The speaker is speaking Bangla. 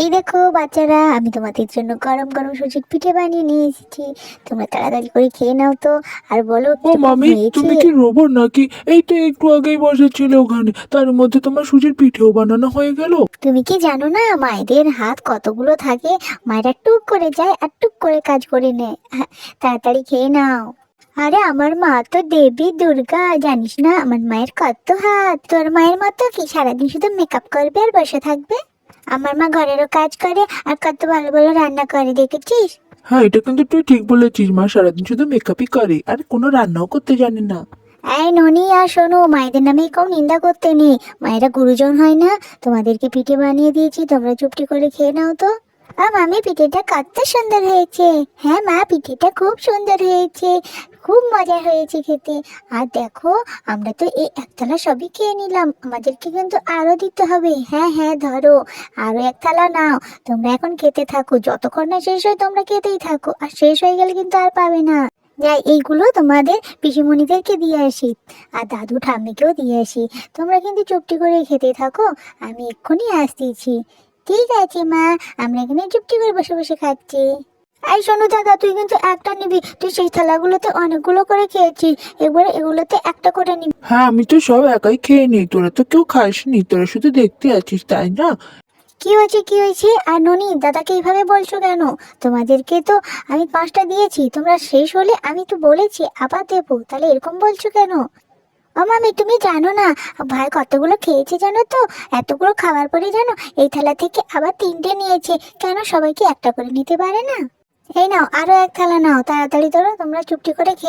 এই দেখো বাচ্চারা আমি তোমাদের জন্য গরম গরম সুজির পিঠে বানিয়ে নিয়ে এসেছি। তোমরা তাড়াতাড়ি করে খেয়ে নাও তো। আর বলো ও মামি? তুমি কি রোবট নাকি? এই তো একটু আগেই বসেছিলে ওখানে। তার মধ্যে তোমার সুজির পিঠেও বানানো হয়ে গেল। তুমি কি জানো না মায়েদের হাত কতগুলো থাকে? মায়েরা টুক করে যায় আর টুক করে কাজ করে নেয়। হ্যাঁ, তাড়াতাড়ি খেয়ে নাও। আরে আমার মা তো দেবী দুর্গা জানিস না আমার মায়ের কত হাত। তোর মায়ের মতো কি সারাদিন শুধু মেকআপ করবে আর বসে থাকবে? আমার মা ঘরেরও কাজ করে আর কত ভালো ভালো রান্না করে দেখেছিস? হ্যাঁ এটা কিন্তু তুই ঠিক বলেছিস মা। সারাদিন শুধু মেকআপই করে আর কোনো রান্নাও করতে জানে না। এই ননি আর শোনো মায়েদের নামে কেউ নিন্দা করতে নেই। মায়েরা গুরুজন হয় না। তোমাদেরকে পিঠে বানিয়ে দিয়েছি তোমরা চুপটি করে খেয়ে নাও তো। আ মামি পিঠেটা কত সুন্দর হয়েছে। হ্যাঁ মা, পিঠেটা খুব সুন্দর হয়েছে। খুব মজা হয়েছে খেতে। আর দেখো, আমরা তো এই একতলা সবই খেয়ে নিলাম। আমাদেরকে কিন্তু আরও দিতে হবে। হ্যাঁ হ্যাঁ ধরো। আরও এক থালা নাও। তোমরা এখন খেতে থাকো। যতক্ষণ না শেষ হয় তোমরা খেতেই থাকো। আর শেষ হয়ে গেলে কিন্তু আর পাবে না। যাই, এইগুলো তোমাদের পিসিমণিদেরকে দিয়ে আসি। আর দাদু ঠাম্মিকেও দিয়ে আসি। তোমরা কিন্তু চুপটি করে খেতে থাকো। আমি এক্ষুনি আসতেছি। ঠিক আছে মা। আমরা এখানে চুপটি করে বসে বসে খাচ্ছি। এই শোনো দাদা তুই কিন্তু একটা নিবি। তুই সেই থালাগুলোতে অনেকগুলো করে খেয়েছিস। এবারে এগুলোতে একটা করে নিবি। হ্যাঁ আমি তো সব একাই খেয়ে নিই। তোরা তো কেউ খাসনি তোরা শুধু দেখতে আছিস তাই না? কি হয়েছে কি হয়েছে? আর ননি দাদাকে এইভাবে বলছো কেন? তোমাদেরকে তো আমি পাঁচটা দিয়েছি। তোমরা শেষ হলে আমি তো বলেছি আবার দেবো। তাহলে এরকম বলছো কেন? মামি, তুমি জানো না, ভাই কতগুলো খেয়েছে জানো তো? এতগুলো খাওয়ার পরে জানো, এই থালা থেকে আবার তিনটে নিয়েছে। কেন সবাই কি একটা করে নিতে পারে না? এই নাও, আরও এক থালা নাও, তাড়াতাড়ি ধরো তোমরা চুপটি করে খেয়ে